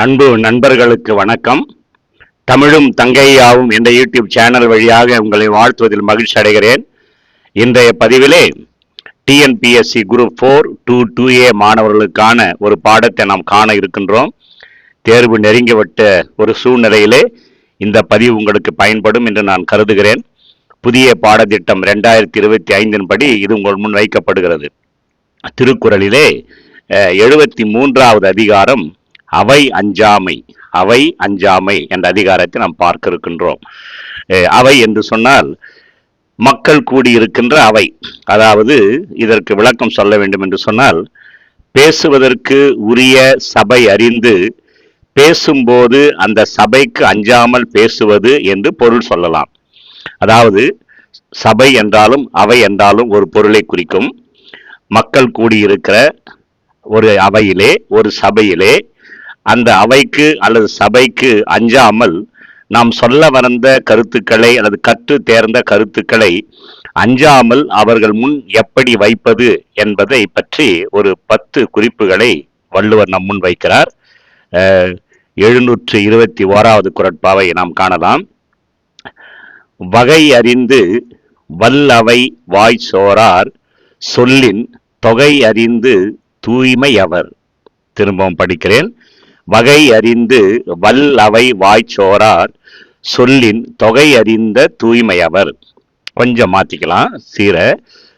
அன்பு நண்பர்களுக்கு வணக்கம். தமிழும் தங்கையாவும் இந்த யூடியூப் சேனல் வழியாக உங்களை வாழ்த்துவதில் மகிழ்ச்சி அடைகிறேன். இன்றைய பதிவிலே TNPSC group four two two A மாணவர்களுக்கான ஒரு பாடத்தை நாம் காண இருக்கின்றோம். தேர்வு நெருங்கிவிட்ட ஒரு சூழ்நிலையிலே இந்த பதிவு உங்களுக்கு பயன்படும் என்று நான் கருதுகிறேன். புதிய பாடத்திட்டம் ரெண்டாயிரத்தி இருபத்தி ஐந்தின் படி இது உங்கள் முன் வைக்கப்படுகிறது. திருக்குறளிலே எழுபத்தி மூன்றாவது அதிகாரம் அவை அஞ்சாமை அவை அஞ்சாமை என்ற அதிகாரத்தை நாம் பார்க்க இருக்கின்றோம் அவை என்று சொன்னால் மக்கள் கூடியிருக்கின்ற அவை. அதாவது இதற்கு விளக்கம் சொல்ல வேண்டும் என்று சொன்னால் பேசுவதற்கு உரிய சபை அறிந்து பேசும்போது அந்த சபைக்கு அஞ்சாமல் பேசுவது என்று பொருள் சொல்லலாம். அதாவது சபை என்றாலும் அவை என்றாலும் ஒரு பொருளை குறிக்கும். மக்கள் கூடியிருக்கிற ஒரு அவையிலே ஒரு சபையிலே அந்த அவைக்கு அல்லது சபைக்கு அஞ்சாமல் நாம் சொல்ல வந்த கருத்துக்களை அல்லது கற்று தேர்ந்த கருத்துக்களை அஞ்சாமல் அவர்கள் முன் எப்படி வைப்பது என்பதை பற்றி ஒரு பத்து குறிப்புகளை வள்ளுவர் நம் முன் வைக்கிறார். எழுநூற்று இருபத்தி ஓராவது குரட்பாவை நாம் காணலாம். வகை அறிந்து வல்லவை வாய் சோரார் சொல்லின் தொகை அறிந்து தூய்மை அவர். திரும்பவும் படிக்கிறேன். வகை அறிந்து வல்லவை வாய்ச்சோரார் சொல்லின் தொகை அறிந்த தூய்மையவர். கொஞ்சம் மாத்திக்கலாம் சீர.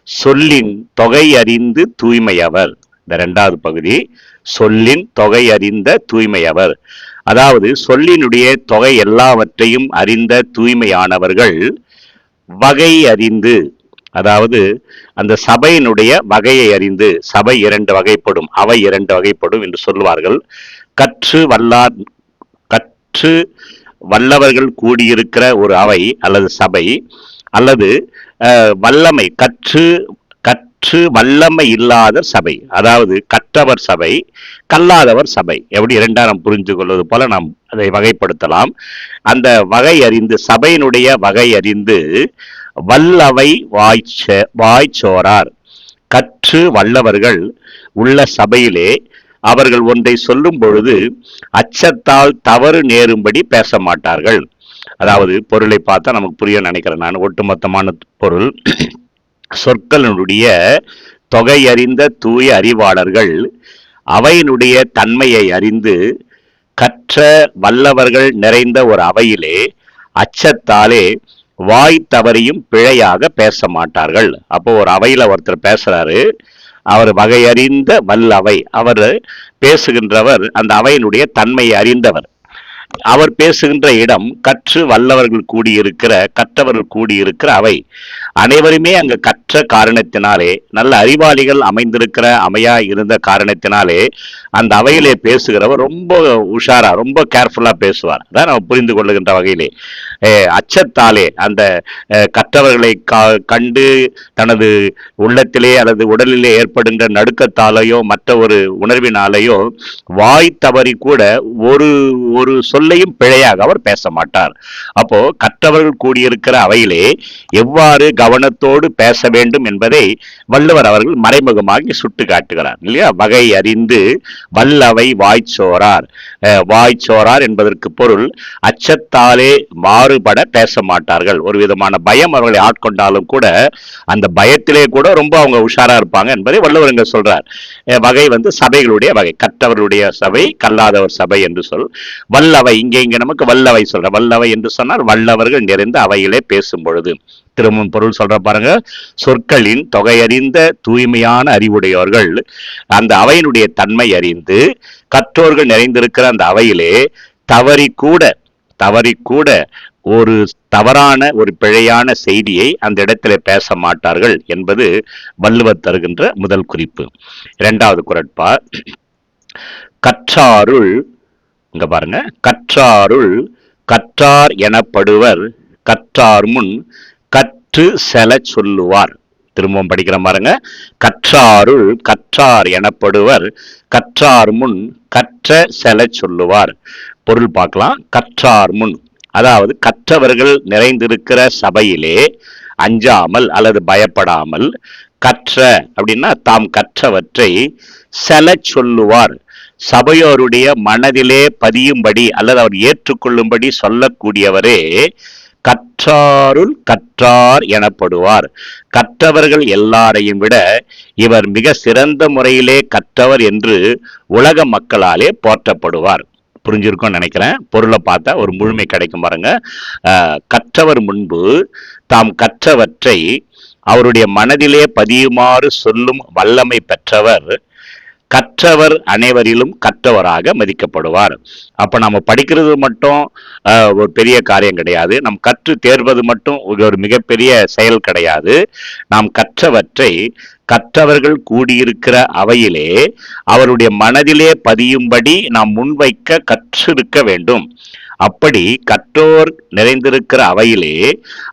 சொல்லின் தொகை அறிந்து தூய்மையவர். இந்த ரெண்டாவது பகுதி சொல்லின் தொகை அறிந்த தூய்மையவர். அதாவது சொல்லினுடைய தொகை எல்லாவற்றையும் அறிந்த தூய்மையானவர்கள் வகை அறிந்து அதாவது அந்த சபையினுடைய வகையை அறிந்து சபை இரண்டு வகைப்படும் அவை இரண்டு வகைப்படும் என்று சொல்லுவார்கள். கற்று வல்லார் கற்று வல்லவர்கள் கூடியிருக்கிற ஒரு அவை அல்லது சபை அல்லது வல்லமை கற்று கற்று வல்லமை இல்லாத சபை. அதாவது கற்றவர் சபை கல்லாதவர் சபை. எப்படி இரண்டாம் புரிந்து கொள்வது போல நாம் அதை வகைப்படுத்தலாம். அந்த வகை அறிந்து சபையினுடைய வகை அறிந்து வல்லவை வாய்ச்ச வாய்ச்சோரார். கற்று வல்லவர்கள் உள்ள சபையிலே அவர்கள் ஒன்றை சொல்லும் பொழுது அச்சத்தால் தவறு நேரும்படி பேச மாட்டார்கள் அதாவது பொருளை பார்த்தா நமக்கு புரிய நினைக்கிறேன் நான். ஒட்டுமொத்தமான பொருள். சொற்களினுடைய தொகை அறிந்த தூய அறிவாளர்கள் அவையினுடைய தன்மையை அறிந்து கற்ற வல்லவர்கள் நிறைந்த ஒரு அவையிலே அச்சத்தாலே வாய் தவறியும் பிழையாக பேச மாட்டார்கள் அப்போ ஒரு அவையில் ஒருத்தர் பேசுறாரு. அவர் வகையறிந்த வல்லவை. அவர் பேசுகின்றவர் அந்த அவையினுடைய தன்மையை அறிந்தவர். அவர் பேசுகின்ற இடம் கற்று வல்லவர்கள் கூடியிருக்கிற கற்றவர்கள் கூடியிருக்கிற அவை. அனைவருமே அங்கு கற்ற காரணத்தினாலே நல்ல அறிவாளிகள் அமைந்திருக்கிற அமையா இருந்த காரணத்தினாலே அந்த அவையிலே பேசுகிறவர் ரொம்ப உஷாரா ரொம்ப கேர்ஃபுல்லா பேசுவார். அதான் நம்ம புரிந்து கொள்ளுகின்ற வகையிலே. அச்சத்தாலே அந்த கற்றவர்களை கா- கண்டு தனது உள்ளத்திலே அல்லது உடலிலே ஏற்படுகின்ற நடுக்கத்தாலேயோ மற்ற ஒரு உணர்வினாலேயோ வாய் தவறி கூட ஒரு ஒரு சொல்லையும் பிழையாக அவர் பேச மாட்டார். அப்போ கற்றவர்கள் கூடியிருக்கிற அவையிலே எவ்வாறு கவனத்தோடு பேச வேண்டும் என்பதை வள்ளுவர் அவர்கள் மறைமுகமாக சுட்டு காட்டுகிறார் இல்லையா? வகை அறிந்து வல்லவை வாய்ச்சோரார் வாய்ச்சோரார் என்பதற்கு பொருள் அச்சத்தாலே மாறுபட பேச மாட்டார்கள். ஒரு விதமான பயம் அவர்களை ஆட்கொண்டாலும் கூட அந்த பயத்திலே கூட ரொம்ப அவங்க உஷாரா இருப்பாங்க என்பதை வள்ளுவர் இங்க சொல்றார். வகை வந்து சபைகளுடைய வகை கற்றவர்களுடைய சபை கல்லாதவர் சபை என்று சொல். வல்லவை இங்கே இங்க நமக்கு வல்லவை சொல்ற வல்லவை என்று சொன்னால் வல்லவர்கள் நிறைந்த அவையிலே பேசும் பொழுது திரும்பவும் பொருள் சொல்ற பாருங்க. சொற்களின் தொகையறிந்த தூய்மையான அறிவுடையவர்கள் அந்த அவையினுடைய தன்மை அறிந்து கற்றோர்கள் நிறைந்திருக்கிற அந்த அவையிலே தவறி கூட தவறி கூட ஒரு தவறான ஒரு பிழையான செய்தியை அந்த இடத்திலே பேச மாட்டார்கள் என்பது வள்ளுவர் தருகின்ற முதல் குறிப்பு. இரண்டாவது குரட்பா கற்றாருள் இங்க பாருங்க கற்றாருள் கற்றார் எனப்படுவர் கற்றார் முன் கற்று செல சொல்லுவார். திரும்பவும் படிக்கிற பாருங்க. கற்றாருள் கற்றார் எனப்படுவர். கற்றார் முன் கற்ற செல சொல்லுவார். பொருள் பார்க்கலாம். கற்றார் முன். அதாவது கற்றவர்கள் நிறைந்திருக்கிற சபையிலே அஞ்சாமல் அல்லது பயப்படாமல் கற்ற அப்படின்னா தாம் கற்றவற்றை செல சொல்லுவார். சபையோருடைய மனதிலே பதியும்படி அல்லது அவர் ஏற்றுக்கொள்ளும்படி சொல்லக்கூடியவரே கற்றாருள் கற்றார் எனப்படுவார். கற்றவர்கள் எல்லாரையும் விட இவர் மிக சிறந்த முறையிலே கற்றவர் என்று உலக மக்களாலே போற்றப்படுவார். புரிஞ்சிருக்கும்னு நினைக்கிறேன். பொருளை பார்த்தா ஒரு முழுமை கிடைக்கும் பாருங்க. கற்றவர் முன்பு தாம் கற்றவற்றை அவருடைய மனதிலே பதியுமாறு சொல்லும் வல்லமை பெற்றவர். கற்றவர் அனைவரிலும் கற்றவராக மதிக்கப்படுவார். அப்போ நம்ம படிக்கிறது மட்டும் ஒரு பெரிய காரியம் கிடையாது. நம் கற்று தேர்வது மட்டும் ஒரு ஒரு மிகப்பெரிய செயல் கிடையாது. நாம் கற்றவற்றை கற்றவர்கள் கூடியிருக்கிற அவையிலே அவருடைய மனதிலே பதியும்படி நாம் முன்வைக்க கற்றிருக்க வேண்டும். அப்படி கற்றோர் நிறைந்திருக்கிற அவையிலே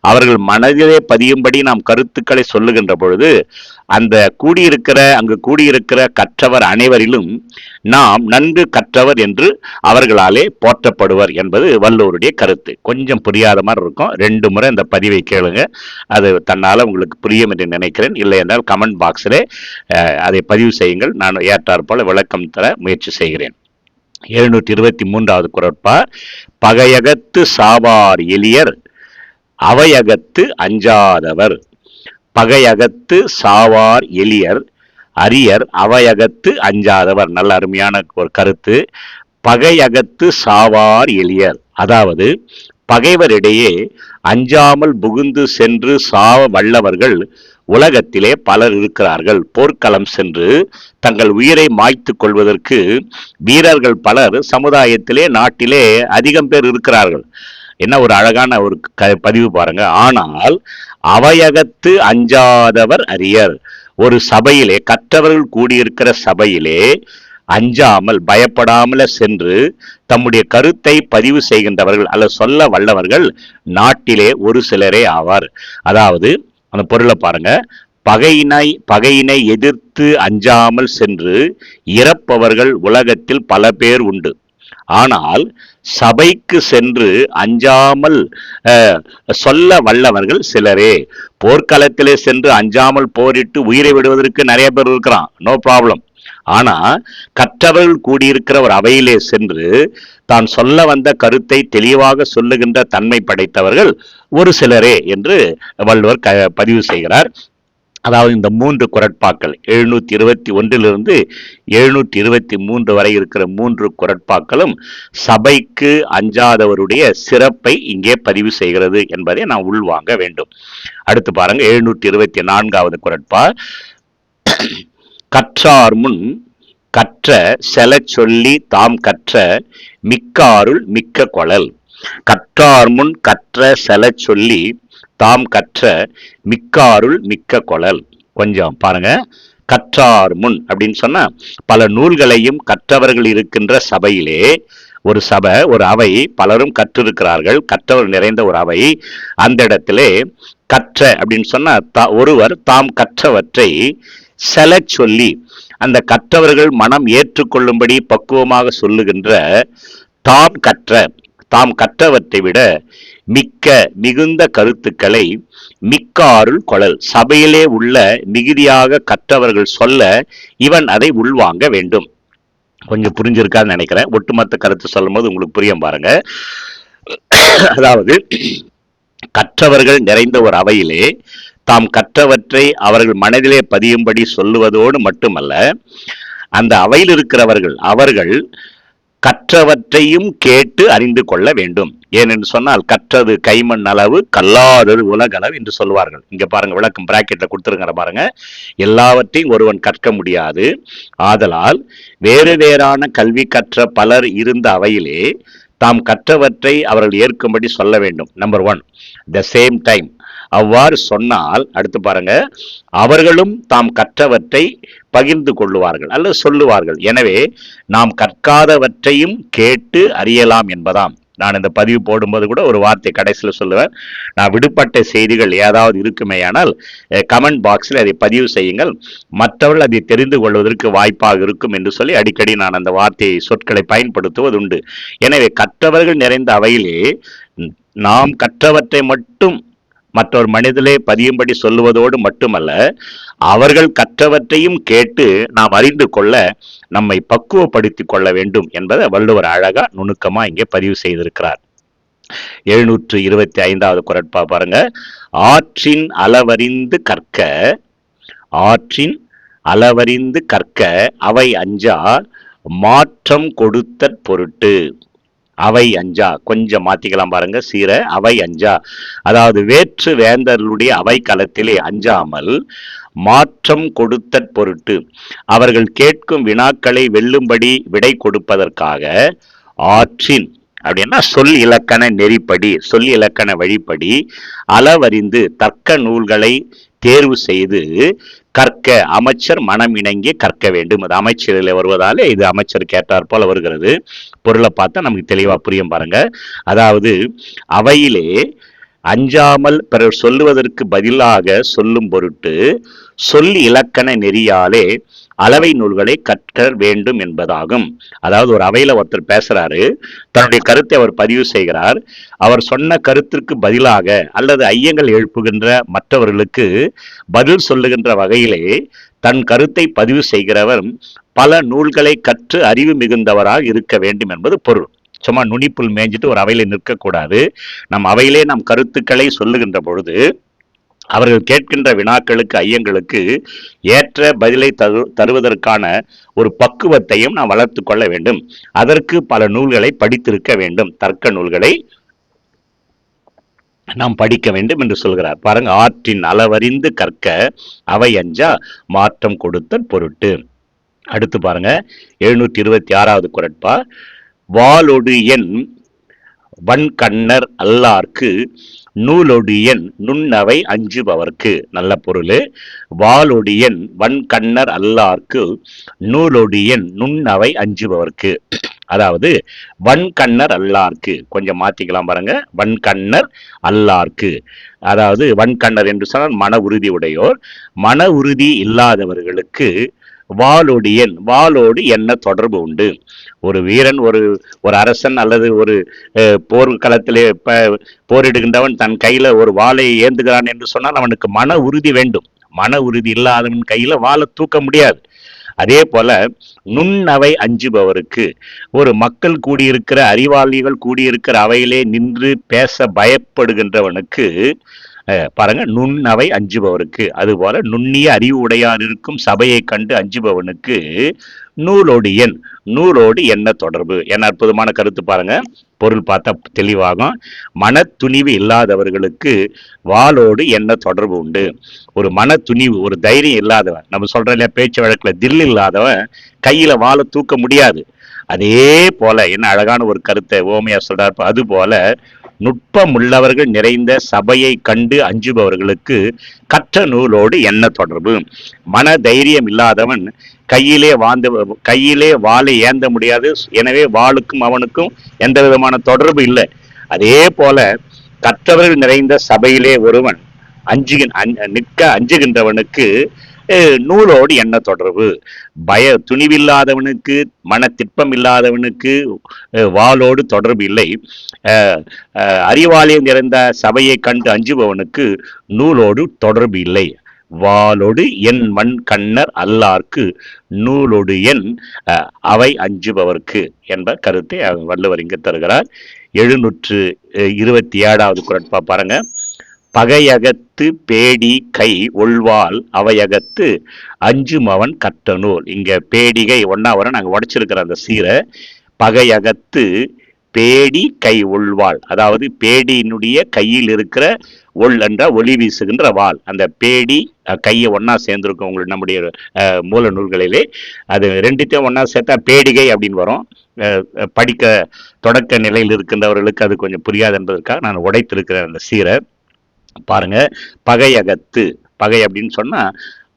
அவர்கள் மனதிலே பதியும்படி நாம் கருத்துக்களை சொல்லுகின்ற பொழுது அந்த கூடியிருக்கிற அங்கு கூடியிருக்கிற கற்றவர் அனைவரிலும் நாம் நன்கு கற்றவர் என்று அவர்களாலே போற்றப்படுவர் என்பது வல்லோருடைய கருத்து. கொஞ்சம் புரியாத மாதிரி இருக்கும். ரெண்டு முறை இந்த பதிவை கேளுங்க. அது தன்னால் உங்களுக்கு புரியும் என்று நினைக்கிறேன். இல்லை என்றால் கமெண்ட் பாக்ஸிலே அதை பதிவு செய்யுங்கள். நான் ஏற்றாற் போல விளக்கம் தர முயற்சி செய்கிறேன். எழுநூற்றி இருபத்தி மூன்றாவது குரட்பா பகையகத்து சாவார் எளியர் அவையகத்து அஞ்சாதவர். பகையகத்து சாவார் எளியர் அரியர் அவையகத்து அஞ்சாதவர். நல்ல அருமையான ஒரு கருத்து. பகையகத்து சாவார் எளியர். அதாவது பகைவரிடையே அஞ்சாமல் புகுந்து சென்று சாவ வல்லவர்கள் உலகத்திலே பலர் இருக்கிறார்கள். போர்க்களம் சென்று தங்கள் உயிரை மாய்த்து கொள்வதற்கு வீரர்கள் பலர் சமுதாயத்திலே நாட்டிலே அதிகம் பேர் இருக்கிறார்கள். என்ன ஒரு அழகான ஒரு க பதிவு பாருங்க. ஆனால் அவையகத்து அஞ்சாதவர் அரியர். ஒரு சபையிலே கற்றவர்கள் கூடியிருக்கிற சபையிலே அஞ்சாமல் பயப்படாமல சென்று தம்முடைய கருத்தை பதிவு செய்கின்றவர்கள் அல்லது சொல்ல வல்லவர்கள் நாட்டிலே ஒரு சிலரே ஆவார். அதாவது அந்த பொருளை பாருங்க. பகையினை பகையினை எதிர்த்து அஞ்சாமல் சென்று இறப்பவர்கள் உலகத்தில் பல பேர் உண்டு. ஆனால் சபைக்கு சென்று அஞ்சாமல் சொல்ல வல்லவர்கள் சிலரே. போர்க்களத்திலே சென்று அஞ்சாமல் போரிட்டு உயிரை விடுவதற்கு நிறைய பேர் இருக்கிறான். நோ ப்ராப்ளம் ஆனா கற்றவர்கள் கூடியிருக்கிற ஒரு அவையிலே சென்று தான் சொல்ல வந்த கருத்தை தெளிவாக சொல்லுகின்ற தன்மை படைத்தவர்கள் ஒரு சிலரே என்று வள்ளுவர் க பதிவு செய்கிறார். அதாவது இந்த மூன்று குரட்பாக்கள் எழுநூற்றி இருபத்தி ஒன்றிலிருந்து எழுநூற்றி இருபத்தி மூன்று வரை இருக்கிற மூன்று குரட்பாக்களும் சபைக்கு அஞ்சாதவருடைய சிறப்பை இங்கே பதிவு செய்கிறது என்பதை நாம் உள்வாங்க வேண்டும். அடுத்து பாருங்க எழுநூற்றி இருபத்தி நான்காவது குரட்பா கற்றார் முன் கற்ற செல சொல்லி தாம் கற்ற மிக்காருள் மிக்க கொழல். கற்றார் முன் கற்ற செல சொல்லி தாம் கற்ற மிக்காருள் மிக்க கொழல். கொஞ்சம் பாருங்க. கற்றார் முன் அப்படின்னு சொன்னா பல நூல்களையும் கற்றவர்கள் இருக்கின்ற சபையிலே ஒரு சபை ஒரு அவை பலரும் கற்றிருக்கிறார்கள். கற்றவர் நிறைந்த ஒரு அவை. அந்த இடத்திலே கற்ற அப்படின்னு சொன்னா தா ஒருவர் தாம் கற்றவற்றை செலக்ட் சொல்லி அந்த கற்றவர்கள் மனம் ஏற்றுக்கொள்ளும்படி பக்குவமாக சொல்லுகின்ற தாம் கற்ற தாம் கற்றவற்றை விட மிக்க மிகுந்த கருத்துக்களை மிக்க அருள் கொளல் சபையிலே உள்ள மிகுதியாக கற்றவர்கள் சொல்ல இவன் அதை உள்வாங்க வேண்டும். கொஞ்சம் புரிஞ்சிருக்கான்னு நினைக்கிறேன். ஒட்டுமொத்த கருத்து சொல்லும்போது உங்களுக்கு புரியும் பாருங்க. அதாவது கற்றவர்கள் நிறைந்த ஒரு அவையிலே தாம் கற்றவற்றை அவர்கள் மனதிலே பதியும்படி சொல்லுவதோடு மட்டுமல்ல அந்த அவையில் இருக்கிறவர்கள் அவர்கள் கற்றவற்றையும் கேட்டு அறிந்து கொள்ள வேண்டும். ஏனென்று சொன்னால் கற்றது கைமண் அளவு கல்லாதது உலகளவு என்று சொல்வார்கள் இங்கே பாருங்க விளக்கம் பிராக்கெட்டில் கொடுத்துருங்கிற பாருங்க. எல்லாவற்றையும் ஒருவன் கற்க முடியாது. ஆதலால் வேறு வேறான கல்வி கற்ற பலர் இருந்த அவையிலே தாம் கற்றவற்றை அவர்கள் ஏற்கும்படி சொல்ல வேண்டும். Number one the same time அவ்வாறு சொன்னால் அடுத்து பாருங்க அவர்களும் தாம் கற்றவற்றை பகிர்ந்து கொள்ளுவார்கள் அல்லது சொல்லுவார்கள். எனவே நாம் கற்காதவற்றையும் கேட்டு அறியலாம் என்பதாம். நான் இந்த பதிவு போடும்போது கூட ஒரு வார்த்தை கடைசியில் சொல்லுவேன். நான் விடுபட்ட செய்திகள் ஏதாவது இருக்குமேயானால் கமெண்ட் பாக்ஸில் அதை பதிவு செய்யுங்கள். மற்றவர்கள் அதை தெரிந்து கொள்வதற்கு வாய்ப்பாக இருக்கும் என்று சொல்லி அடிக்கடி நான் அந்த வார்த்தையை சொற்களை பயன்படுத்துவது உண்டு. எனவே கற்றவர்கள் நிறைந்த அவையிலே நாம் கற்றவற்றை மட்டும் மற்றொரு மனிதலே பதியும்படி சொல்லுவதோடு மட்டுமல்ல அவர்கள் கற்றவற்றையும் கேட்டு நாம் அறிந்து கொள்ள நம்மை பக்குவப்படுத்திக் கொள்ள வேண்டும் என்பதை வள்ளுவர் அழகா நுணுக்கமா இங்கே பதிவு செய்திருக்கிறார். எழுநூற்று இருபத்தி ஐந்தாவது குரட்பா பாருங்க. ஆற்றின் அளவறிந்து கற்க ஆற்றின் அளவறிந்து கற்க அவை அஞ்சா மாற்றம் கொடுத்தற் பொருட்டு. அவை அஞ்சா? கொஞ்சம் மாத்திக்கலாம் பாருங்க சீர அவை அஞ்சா. அதாவது வேற்று வேந்தர்களுடைய அவை களத்திலே அஞ்சாமல் மாற்றம் கொடுத்தற் பொருட்டு அவர்கள் கேட்கும் வினாக்களை வெல்லும்படி விடை கொடுப்பதற்காக ஆற்றின் அப்படின்னா சொல் இலக்கண நெறிப்படி சொல் இலக்கண வழிப்படி அளவறிந்து தர்க்க நூல்களை தேர்வு செய்து கற்க அமைச்சர் மனம் இணங்கி கற்க வேண்டும். அது அமைச்சரில் வருவதாலே இது அமைச்சர் கேட்டார் போல வருகிறது. பொருளை பார்த்தா நமக்கு தெளிவாக புரியும் பாருங்க. அதாவது அவையிலே அஞ்சாமல் பிறர் சொல்லுவதற்கு பதிலாக சொல்லும் பொருட்டு சொல் இலக்கண நெறியாலே அளவை நூல்களை கற்க வேண்டும் என்பதாகும். அதாவது ஒரு அவையில் ஒருத்தர் பேசுறாரு தன்னுடைய கருத்தை அவர் பதிவு செய்கிறார். அவர் சொன்ன கருத்திற்கு பதிலாக அல்லது ஐயங்கள் எழுப்புகின்ற மற்றவர்களுக்கு பதில் சொல்லுகின்ற வகையிலே தன் கருத்தை பதிவு செய்கிறவர் பல நூல்களை கற்று அறிவு மிகுந்தவராக இருக்க வேண்டும் என்பது பொருள். சும்மா நுனிப்புல் மேய்ஞ்சிட்டு ஒரு அவையில் நிற்கக்கூடாது. நம் அவையிலே நம் கருத்துக்களை சொல்லுகின்ற பொழுது அவர்கள் கேட்கின்ற வினாக்களுக்கு ஐயங்களுக்கு ஏற்ற பதிலை தரு தருவதற்கான ஒரு பக்குவத்தையும் நாம் வளர்த்து கொள்ள வேண்டும். அதற்கு பல நூல்களை படித்திருக்க வேண்டும். தர்க்க நூல்களை நாம் படிக்க வேண்டும் என்று சொல்கிறார். பாருங்க ஆற்றின் அளவறிந்து கற்க அவை அஞ்சா மாற்றம் கொடுத்த பொருட்டு. அடுத்து பாருங்க எழுநூற்றி இருபத்தி ஆறாவது குரட்பா வாலொடு எண் வன்கண்ணர் அல்லார்க்கு நூலொடியன் நுண்ணவை அஞ்சுபவர்க்கு. நல்ல பொருள். வாலொடியன் வன்கண்ணர் அல்லார்க்கு நூலொடியன் நுண்ணவை அஞ்சுபவர்க்கு. அதாவது வன்கண்ணர் அல்லார்க்கு. கொஞ்சம் மாத்திக்கலாம் பாருங்க. வன்கண்ணர் அல்லார்க்கு. அதாவது வன்கண்ணர் என்று சொன்னால் மன உறுதி உடையோர். மன உறுதி இல்லாதவர்களுக்கு வாளொடியன் வாளோடு என்ன தொடர்பு உண்டு? ஒரு வீரன் ஒரு ஒரு அரசன் அல்லது ஒரு போர் களத்திலே ப போரிடுகின்றவன் தன் கையில் ஒரு வாளை ஏந்துகிறான் என்று சொன்னால் அவனுக்கு மன உறுதி வேண்டும். மன உறுதி இல்லாதவன் கையில் வாளை தூக்க முடியாது. அதே போல நுண்ணவை அஞ்சுபவருக்கு ஒரு மக்கள் கூடியிருக்கிற அறிவாளிகள் கூடியிருக்கிற அவையிலே நின்று பேச பயப்படுகின்றவனுக்கு பாருங்க நுண்ணவை அஞ்சுபவருக்கு அதுபோல நுண்ணிய அறிவு உடையார் இருக்கும் சபையை கண்டு அஞ்சுபவனுக்கு நூலோடு எண் நூலோடு என்ன தொடர்பு. என்ன அற்புதமான கருத்து பாருங்க. பொருள் பார்த்தா தெளிவாகும். மன துணிவு இல்லாதவர்களுக்கு வாளோடு என்ன தொடர்பு உண்டு. ஒரு மன துணிவு ஒரு தைரியம் இல்லாதவன் நம்ம சொல்ற இல்லையா பேச்சு வழக்கில் தில் இல்லாதவன் கையில வாளை தூக்க முடியாது. அதே போல என்ன அழகான ஒரு கருத்தை ஓமையா சொல்றாரு அது போல நுட்பம் உள்ளவர்கள் நிறைந்த சபையை கண்டு அஞ்சுபவர்களுக்கு கற்ற நூலோடு என்ன தொடர்பு? மன தைரியம் இல்லாதவன் கையிலே வாழ்ந்து கையிலே வாளை ஏந்த முடியாது. எனவே வாளுக்கும் அவனுக்கும் எந்த விதமான தொடர்பு இல்லை. அதே போல கற்றவர்கள் நிறைந்த சபையிலே ஒருவன் அஞ்சுகின் நிற்க அஞ்சுகின்றவனுக்கு நூலோடு என்ன தொடர்பு? பய துணிவில்லாதவனுக்கு மன இல்லாதவனுக்கு வாளோடு தொடர்பு இல்லை. அறிவாலயம் நிறைந்த சபையை கண்டு அஞ்சுபவனுக்கு நூலோடு தொடர்பு இல்லை. வாளோடு என் மண் கண்ணர் அல்லார்க்கு நூலோடு என் அவை அஞ்சுபவர்க்கு என்ப கருத்தை அவர் வள்ளுவர் இங்கு தருகிறார். எழுநூற்று இருபத்தி ஏழாவது குரட்பா பாருங்க. பகையகத்து பேடி கை ஒள்வாள் அவையகத்து அஞ்சுமவன் கற்ற நூல் இங்கே பேடிகை ஒன்றா வர நாங்கள் உடச்சிருக்கிற அந்த சீரை பகையகத்து பேடி கை உள்வாள் அதாவது பேடியினுடைய கையில் இருக்கிற ஒள் என்ற ஒளி வீசுகின்ற வாள். அந்த பேடி கையை ஒன்றா சேர்ந்துருக்கும் உங்களுக்கு நம்முடைய மூல நூல்களிலே. அது ரெண்டுத்தையும் ஒன்றா சேர்த்தா பேடிகை அப்படின்னு வரும். படிக்க தொடக்க நிலையில் இருக்கின்றவர்களுக்கு அது கொஞ்சம் புரியாது என்பதற்காக நான் உடைத்திருக்கிறேன் அந்த சீரை. பாருங்க பகையகத்து. பகை அப்படின்னு சொன்னா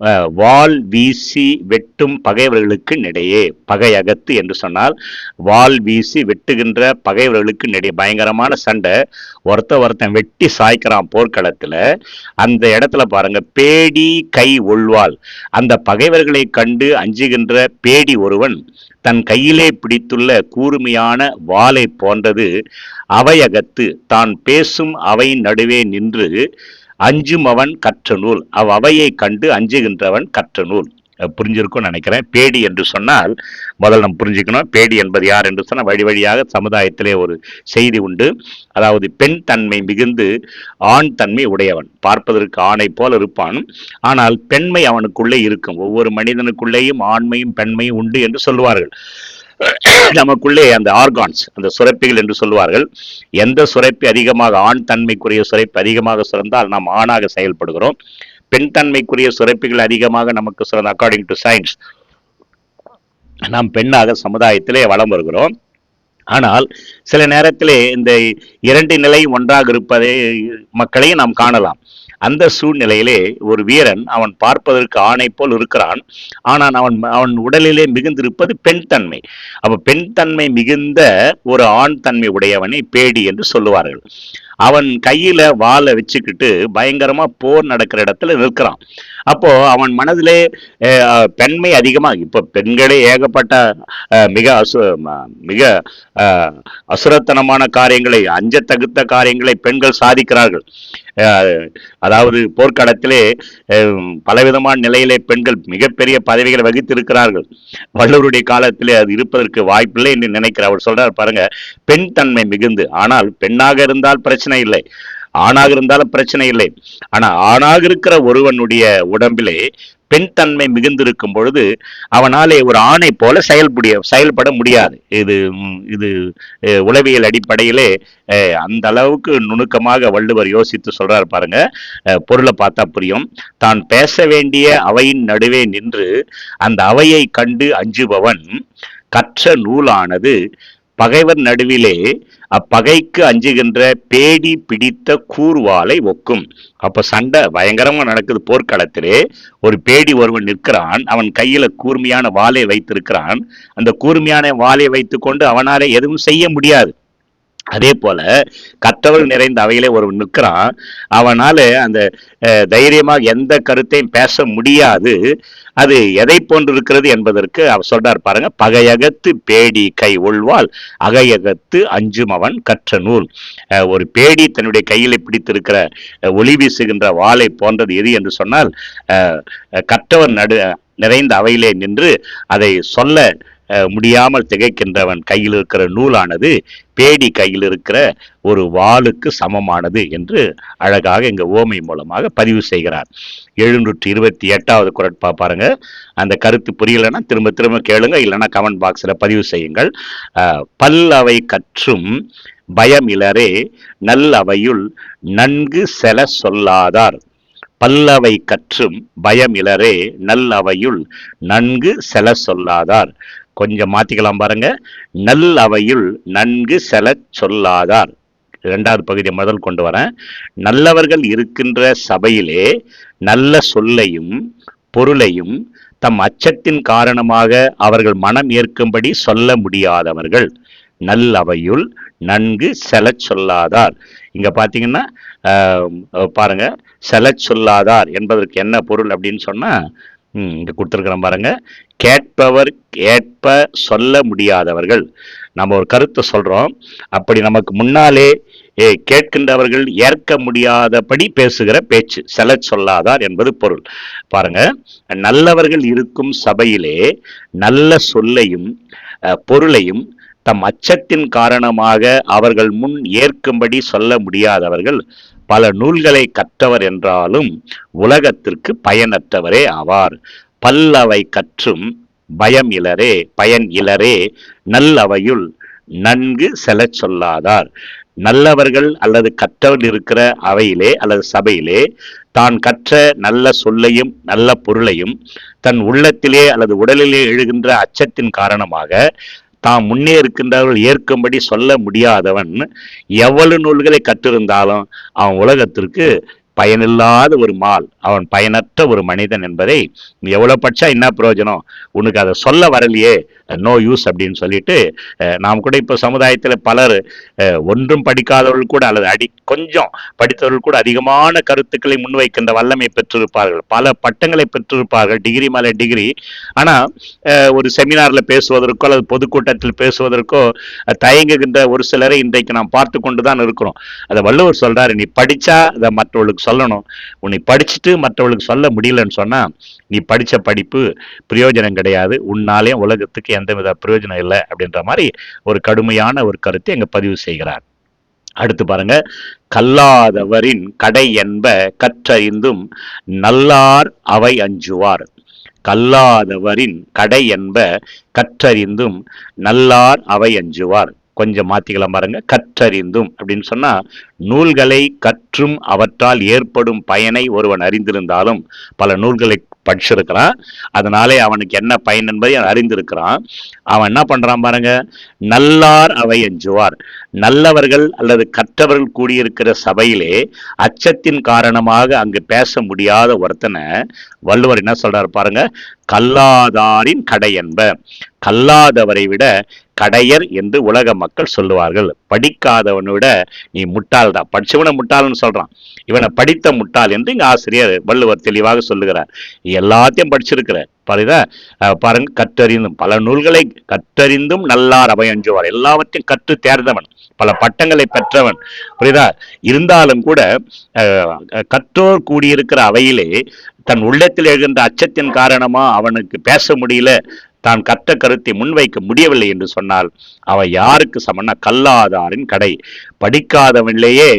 வால் வாள் வீசி வெட்டும் பகைவர்களுக்கு இடையே பகையகத்து என்று சொன்னால் வாள் வீசி வெட்டுகின்ற பகைவர்களுக்கு இடையே பயங்கரமான சண்டை. ஒருத்த ஒருத்தன் வெட்டி சாய்க்கிறான் போர்க்களத்தில். அந்த இடத்துல பாருங்க பேடி கை உள்வாள். அந்த பகைவர்களை கண்டு அஞ்சுகின்ற பேடி ஒருவன் தன் கையிலே பிடித்துள்ள கூர்மையான வாளை போன்றது அவையகத்து. தான் பேசும் அவை நடுவே நின்று அஞ்சும் அவன் கற்ற நூல் அவ் அவையை கண்டு அஞ்சுகின்றவன் கற்ற நூல் புரிஞ்சிருக்கும்னு நினைக்கிறேன். பேடி என்று சொன்னால் முதல் நம்ம புரிஞ்சுக்கணும். பேடி என்பது யார் என்று சொன்னால் வழி வழியாக சமுதாயத்திலே ஒரு செய்தி உண்டு. அதாவது பெண் தன்மை மிகுந்து ஆண் தன்மை உடையவன். பார்ப்பதற்கு ஆணை போல இருப்பான். ஆனால் பெண்மை அவனுக்குள்ளே இருக்கும். ஒவ்வொரு மனிதனுக்குள்ளேயும் ஆண்மையும் பெண்மையும் உண்டு என்று சொல்லுவார்கள் நமக்குள்ளே அந்த ஆர்கான்ஸ் அந்த சுரப்பிகள் என்று சொல்லுவார்கள். எந்த சுரப்பி அதிகமாக ஆண் தன்மைக்குரிய சுரப்பி அதிகமாக சுரந்தால் நாம் ஆணாக செயல்படுகிறோம். பெண் தன்மைக்குரிய சுரப்பிகள் அதிகமாக நமக்கு சுரந்த அக்கார்டிங் டு சயின்ஸ் நாம் பெண்ணாக சமுதாயத்திலே வளம் வருகிறோம். ஆனால் சில நேரத்திலே இந்த இரண்டு நிலை ஒன்றாக இருப்பதை மக்களையும் நாம் காணலாம். அந்த சூழ்நிலையிலே ஒரு வீரன் அவன் பார்ப்பதற்கு ஆணை போல் இருக்கிறான். ஆனால் அவன் அவன் உடலிலே மிகுந்திருப்பது பெண் தன்மை. அப்ப பெண் தன்மை மிகுந்த ஒரு ஆண் தன்மை உடையவனை பேடி என்று சொல்லுவார்கள். அவன் கையில வாழை வச்சுக்கிட்டு பயங்கரமா போர் நடக்கிற இடத்துல நிற்கிறான். அப்போ அவன் மனதிலே பெண்மை அதிகமா இப்ப பெண்களே ஏகப்பட்ட மிக அசு ம- மிக அஹ், அசுரத்தனமான காரியங்களை அஞ்சத்தகுத்த காரியங்களை பெண்கள் சாதிக்கிறார்கள். அதாவது போர்க்களத்திலே பலவிதமான நிலையிலே பெண்கள் மிகப்பெரிய பதவிகளை வகித்திருக்கிறார்கள். வள்ளுவருடைய காலத்திலே அது இருப்பதற்கு வாய்ப்பில்லை என்று நினைக்கிறார் அவர் சொல்றார் பாருங்க பெண் தன்மை மிகுந்து ஆனால் பெண்ணாக இருந்தால் பிரச்சனை இல்லை. ஆணாக இருந்தாலும் பிரச்சனை இல்லை. ஆனா ஆணாக இருக்கிற ஒருவனுடைய உடம்பிலே பெண் தன்மை மிகுந்திருக்கும் பொழுது அவனாலே ஒரு ஆணை போல செயல்புடிய செயல்பட முடியாது. இது இது உளவியல் அடிப்படையிலே அந்த அளவுக்கு நுணுக்கமாக வள்ளுவர் யோசித்து சொல்றார் பாருங்க. பொருளை பார்த்தா புரியும். தான் பேச வேண்டிய அவையின் நடுவே நின்று அந்த அவையை கண்டு அஞ்சுபவன் கற்ற நூலானது பகைவர் நடுவிலே அப்பகைக்கு அஞ்சுகின்ற பேடி பிடித்த கூர்வாளை ஒக்கும். அப்போ சண்டை பயங்கரமாக நடக்குது போர்க்களத்திலே. ஒரு பேடி ஒருவன் நிற்கிறான் அவன் கையில் கூர்மையான வாளை வைத்திருக்கிறான். அந்த கூர்மையான வாளை வைத்துக்கொண்டு அவனாலே எதுவும் செய்ய முடியாது. அதே போல கத்தவள் நிறைந்த அவையிலே ஒருவன் நிற்கிறான். அவனால அந்த தைரியமாக எந்த கருத்தையும் பேச முடியாது. அது எதை போன்றிருக்கிறது என்பதற்கு அவர் சொல்றார் பாருங்க பகையகத்து பேடி கை உள்வாள் அகையகத்து அஞ்சும் அவன் கற்ற நூல். ஒரு பேடி தன்னுடைய கையில் பிடித்திருக்கிற ஒளி வீசுகின்ற வாளை போன்றது எது என்று சொன்னால் கற்றவர் நடு நிறைந்த அவையிலே நின்று அதை சொல்ல முடியாமல் திகைக்கின்றவன் கையில் இருக்கிற நூலானது பேடி கையில் இருக்கிற ஒரு வாளுக்கு சமமானது என்று அழகாக எங்கள் ஓமை மூலமாக பதிவு செய்கிறார். எழுநூற்றி இருபத்தி எட்டாவது குரட்பா பாருங்க. அந்த கருத்து புரியலைன்னா திரும்ப திரும்ப கேளுங்க இல்லைன்னா கமெண்ட் பாக்ஸில் பதிவு செய்யுங்கள். பல்லவை கற்றும் பயம் நல்லவையுள் நன்கு செல சொல்லாதார். பல்லவை கற்றும் பயம் நல்லவையுள் நன்கு செல சொல்லாதார். கொஞ்சம் மாற்றிக்கலாம் பாருங்க. நல் அவையுள் நன்கு செலச் சொல்லாதார். இரண்டாவது பகுதியை முதல் கொண்டு வரேன். நல்லவர்கள் இருக்கின்ற சபையிலே நல்ல சொல்லையும் பொருளையும் தம் அச்சத்தின் காரணமாக அவர்கள் மனம் ஏற்கும்படி சொல்ல முடியாதவர்கள் நல்லவையுள் நன்கு செலச் சொல்லாதார். இங்க பாத்தீங்கன்னா பாருங்க செல சொல்லாதார் என்பதற்கு என்ன பொருள் அப்படின்னு சொன்னால் இங்கே கொடுத்துருக்குறேன் பாருங்க. கேட்பவர் கேட்ப சொல்ல முடியாதவர்கள். நம்ம ஒரு கருத்தை சொல்கிறோம் அப்படி நமக்கு முன்னாலே ஏ, கேட்கின்றவர்கள் ஏற்க முடியாதபடி பேசுகிற பேச்சு செல சொல்லாதார் என்பது பொருள். பாருங்க நல்லவர்கள் இருக்கும் சபையிலே நல்ல சொல்லையும் பொருளையும் தம் அச்சத்தின் காரணமாக அவர்கள் முன் ஏற்கும்படி சொல்ல முடியாதவர்கள் பல நூல்களை கற்றவர் என்றாலும் உலகத்திற்கு பயனற்றவரே ஆவார். பல்லவை கற்றும் பயம் இலரே பயன் இலரே நல்லவையுள் நன்கு செலச் சொல்லாதார். நல்லவர்கள் அல்லது கற்றவர்கள் இருக்கிற அவையிலே அல்லது சபையிலே தான் கற்ற நல்ல சொல்லையும் நல்ல பொருளையும் தன் உள்ளத்திலே அல்லது உடலிலே எழுகின்ற அச்சத்தின் காரணமாக தாம் முன்னே இருக்கின்றவர்கள் ஏற்கும்படி சொல்ல முடியாதவன் எவ்வளவு நூல்களை கற்றிருந்தாலும் அவன் உலகத்திற்கு பயனில்லாத ஒரு மால் அவன் பயனற்ற ஒரு மனிதன் என்பதை எவ்வளோ எவ்வளவு என்ன பிரயோஜனம்? உனக்கு அதை சொல்ல வரலையே. நோ யூஸ் அப்படின்னு சொல்லிட்டு நாம் கூட இப்போ சமுதாயத்தில் பலர் ஒன்றும் படிக்காதவர்கள் கூட அல்லது அடி கொஞ்சம் படித்தவர்கள் கூட அதிகமான கருத்துக்களை முன்வைக்கின்ற வல்லமை பெற்றிருப்பார்கள். பல பட்டங்களை பெற்றிருப்பார்கள் டிகிரி மேலே டிகிரி ஆனால் ஒரு செமினாரில் பேசுவதற்கோ அல்லது பொதுக்கூட்டத்தில் பேசுவதற்கோ தயங்குகின்ற ஒரு சிலரை இன்றைக்கு நாம் பார்த்து கொண்டு தான் இருக்கிறோம். அதை வள்ளுவர் சொல்கிறாரு நீ படித்தா அதை மற்றவர்களுக்கு சொல்லணும். உன்னை படிச்சுட்டு மற்றவர்களுக்கு சொல்ல முடியலன்னு சொன்னால் நீ படித்த படிப்பு பிரயோஜனம் கிடையாது. உன்னாலே உலகத்துக்கு எந்தவித பிரயோஜனம் இல்லை அப்படின்ற மாதிரி ஒரு கடுமையான ஒரு கருத்தை அங்கே பதிவு செய்கிறார். அடுத்து பாருங்க கல்லாதவரின் கடை என்ப கற்றறிந்தும் நல்லார் அவை அஞ்சுவார். கல்லாதவரின் கடை என்ப கற்றறிந்தும் நல்லார் அவை அஞ்சுவார். கொஞ்சம் மாற்றிக்கலாம் பாருங்க. கற்றறிந்தும். அப்படின்னு சொன்னால் நூல்களை கற்றும் அவற்றால் ஏற்படும் பயனை ஒருவன் அறிந்திருந்தாலும் பல நூல்களை படிச்சிருக்கிறான். அதனாலே அவனுக்கு என்ன பயன் என்பதை அவன் அறிந்திருக்கிறான். அவன் என்ன பண்ணுறான் பாருங்க. நல்லார் அவை அஞ்சுவார் நல்லவர்கள் அல்லது கற்றவர்கள் கூடியிருக்கிற சபையிலே அச்சத்தின் காரணமாக அங்கு பேச முடியாத ஒருத்தனை வள்ளுவர் என்ன சொல்றாரு பாருங்க. கல்லாதாரின் கடை என்ப கல்லாதவரை விட கடையர் என்று உலக மக்கள் சொல்லுவார்கள். படிக்காதவனை விட நீ முட்டாள் தான். படிச்சவனை முட்டாள்னு சொல்றான். இவனை படித்த முட்டாள் என்று இங்க ஆசிரியர் வள்ளுவர் தெளிவாக சொல்லுகிறார். எல்லாத்தையும் படிச்சிருக்கிற. பாருதா பாருங்க கற்றறிந்தும். பல நூல்களை கற்றறிந்தும் நல்லார் அவையஞ்சுவார் எல்லாவற்றையும் கற்று தேர்ந்தவன். பல பட்டங்களை பெற்றவன். புரியுதா? இருந்தாலும் கூட கற்றோர் கூடியிருக்கிற அவையிலே தன் உள்ளத்தில் எழுகின்ற அச்சத்தின் காரணமா அவனுக்கு பேச முடியல. தான் கற்ற கருத்தை முன்வைக்க முடியவில்லை என்று சொன்னால் அவன் யாருக்கு சமன்னா? கல்லாதாரின் கடை. படிக்காதவனிலேயே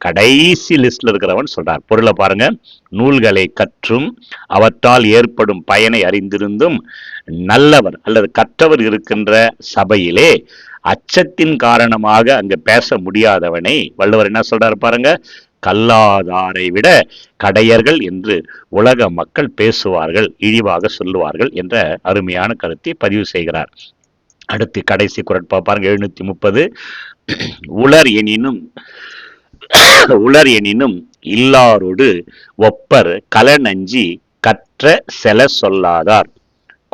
கடைசி லிஸ்ட்ல இருக்கிறவன் சொல்றார். பொருளை பாருங்க. நூல்களை கற்றும் அவற்றால் ஏற்படும் பயனை அறிந்திருந்தும் நல்லவர் அல்லது கற்றவர் இருக்கின்ற சபையிலே அச்சத்தின் காரணமாக அங்க பேச முடியாதவனை வள்ளுவர் என்ன சொல்றாரு பாருங்க? கல்லாதாரை விட கடையர்கள் என்று உலக மக்கள் பேசுவார்கள் இழிவாக சொல்லுவார்கள் என்ற அருமையான கருத்தை பதிவு செய்கிறார். அடுத்து கடைசி குரட்பா பாருங்க எழுநூத்தி முப்பது. உலர் எனினும் உலர் எனினும் இல்லாரோடு ஒப்பர் கலநஞ்சி கற்ற செல சொல்லாதார்.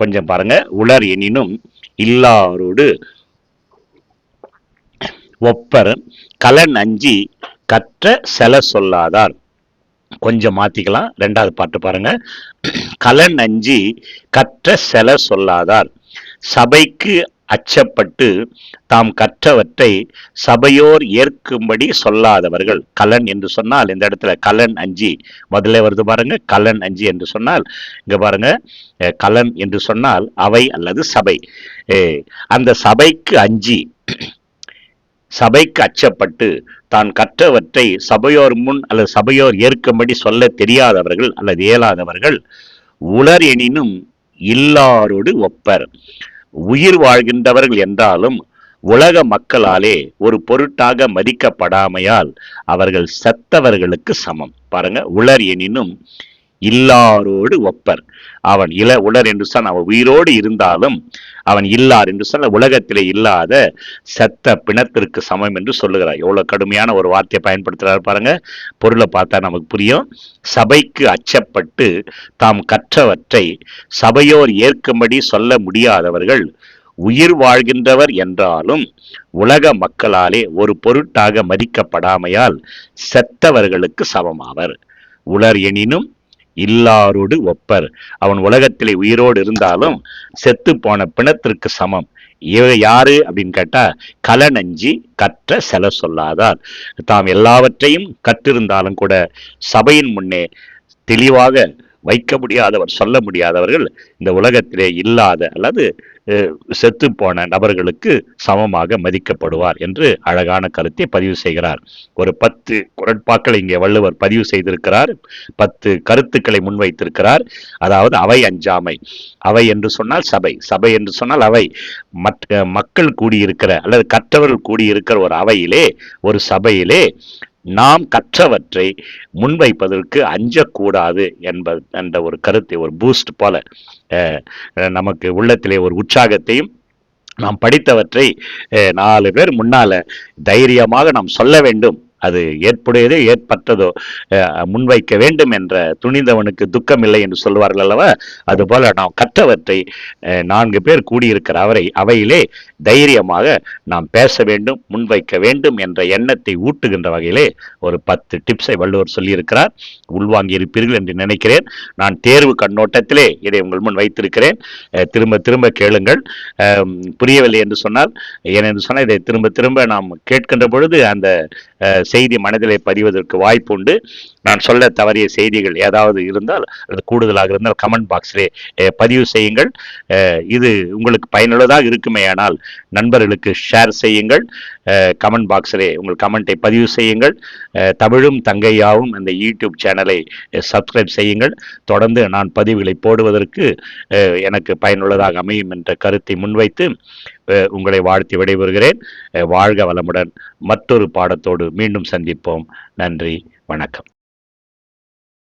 கொஞ்சம் பாருங்க உலர் எனினும் இல்லாரோடு ஒப்பர் கலன் அஞ்சி கற்ற செல சொல்லாதார் கொஞ்சம் மாத்திக்கலாம். ரெண்டாவது பாட்டு பாருங்க. கலன் அஞ்சி கற்ற செல சொல்லாதார் சபைக்கு அச்சப்பட்டு தாம் கற்றவற்றை சபையோர் ஏற்கும்படி சொல்லாதவர்கள். கலன் என்று சொன்னால் இந்த இடத்துல கலன் அஞ்சி முதல்ல வருது பாருங்க. கலன் அஞ்சி என்று சொன்னால் இங்க பாருங்க. கலன் என்று சொன்னால் அவை அல்லது சபை. அந்த சபைக்கு அஞ்சி சபைக்கு அச்சப்பட்டு தான் கற்றவற்றை சபையோர் முன் அல்லது சபையோர் ஏற்கும்படி சொல்ல தெரியாதவர்கள் அல்லது இயலாதவர்கள் உலர் எனினும் இல்லாரோடு ஒப்பர். உயிர் வாழ்கின்றவர்கள் என்றாலும் உலக மக்களாலே ஒரு பொருட்டாக மதிக்கப்படாமையால் அவர்கள் செத்தவர்களுக்கு சமம். பாருங்க உலர் எனினும் இல்லாரோடு ஒப்பர். அவன் இள உலர் என்று சொன்ன அவன் உயிரோடு இருந்தாலும் அவன் இல்லார் என்று சொன்ன உலகத்திலே இல்லாத செத்த பிணத்திற்கு சமம் என்று சொல்லுகிறார் எவ்வளவு கடுமையான ஒரு வார்த்தையை பயன்படுத்துகிறார் பாருங்க. பொருளை பார்த்தா நமக்கு புரியும். சபைக்கு அச்சப்பட்டு தாம் கற்றவற்றை சபையோர் ஏற்கும்படி சொல்ல முடியாதவர்கள் உயிர் வாழ்கின்றவர் என்றாலும் உலக மக்களாலே ஒரு பொருட்டாக மதிக்கப்படாமையால் செத்தவர்களுக்கு சமமாவர். உலர் எனினும் இல்லாரோடு ஒப்பர். அவன் உலகத்திலே உயிரோடு இருந்தாலும் செத்து போன பிணத்திற்கு சமம். இவ யாரு அப்படின்னு கேட்டா கலநஞ்சி கற்ற செல சொல்லாதார். தாம் எல்லாவற்றையும் கற்றிருந்தாலும் கூட சபையின் முன்னே தெளிவாக வைக்க முடியாதவர் சொல்ல முடியாதவர்கள் இந்த உலகத்திலே இல்லாத அல்லது செத்து போன நபர்களுக்கு சமமாக மதிக்கப்படுவார் என்று அழகான கருத்தை பதிவு செய்கிறார். ஒரு பத்து குரட்பாக்கள் இங்கே வள்ளுவர் பதிவு செய்திருக்கிறார். பத்து கருத்துக்களை முன்வைத்திருக்கிறார். அதாவது அவை அஞ்சாமை. அவை என்று சொன்னால் சபை. சபை என்று சொன்னால் அவை. மற்ற மக்கள் கூடியிருக்கிற அல்லது கற்றவர்கள் கூடியிருக்கிற ஒரு அவையிலே ஒரு சபையிலே நாம் கற்றவற்றை முன்வைப்பதற்கு அஞ்சக்கூடாது என்ப என்ற ஒரு கருத்தை ஒரு பூஸ்ட் போல நமக்கு உள்ளத்திலே ஒரு உற்சாகத்தையும் நாம் படித்தவற்றை நாலு பேர் முன்னால் தைரியமாக நாம் சொல்ல வேண்டும். அது ஏற்புடையதோ ஏற்பட்டதோ முன்வைக்க வேண்டும் என்ற துணிந்தவனுக்கு துக்கம் இல்லை என்று சொல்வார்கள் அல்லவா? அதுபோல நாம் கற்றவற்றை நான்கு பேர் கூடியிருக்கிற அவரை அவையிலே தைரியமாக நாம் பேச வேண்டும் முன்வைக்க வேண்டும் என்ற எண்ணத்தை ஊட்டுகின்ற வகையிலே ஒரு பத்து டிப்ஸை வள்ளுவர் சொல்லியிருக்கிறார். உள்வாங்கி இருப்பீர்கள் என்று நினைக்கிறேன். நான் தேர்வு கண்ணோட்டத்திலே இதை உங்கள் முன் வைத்திருக்கிறேன். திரும்ப திரும்ப கேளுங்கள். புரியவில்லை என்று சொன்னால் ஏனென்று சொன்னால் இதை திரும்ப திரும்ப நாம் கேட்கின்ற பொழுது அந்த செய்தி மனதிலே பதிவதற்கு வாய்ப்பு உண்டு நான் சொல்ல தவறிய செய்திகள் ஏதாவது இருந்தால் அது கூடுதலாக இருந்தால் கமெண்ட் பாக்ஸிலே பதிவு செய்யுங்கள். இது உங்களுக்கு பயனுள்ளதாக இருக்குமே ஆனால் நண்பர்களுக்கு ஷேர் செய்யுங்கள். கமெண்ட் பாக்ஸிலே உங்கள் கமெண்ட்டை பதிவு செய்யுங்கள். தமிழும் தங்கையாவும் அந்த யூடியூப் சேனலை சப்ஸ்கிரைப் செய்யுங்கள். தொடர்ந்து நான் பதிவுகளை போடுவதற்கு எனக்கு பயனுள்ளதாக அமையும் என்ற கருத்தை முன்வைத்து உங்களை வாழ்த்தி விடைபெறுகிறேன். வாழ்க வளமுடன். மற்றொரு பாடத்தோடு மீண்டும் சந்திப்போம். நன்றி வணக்கம்.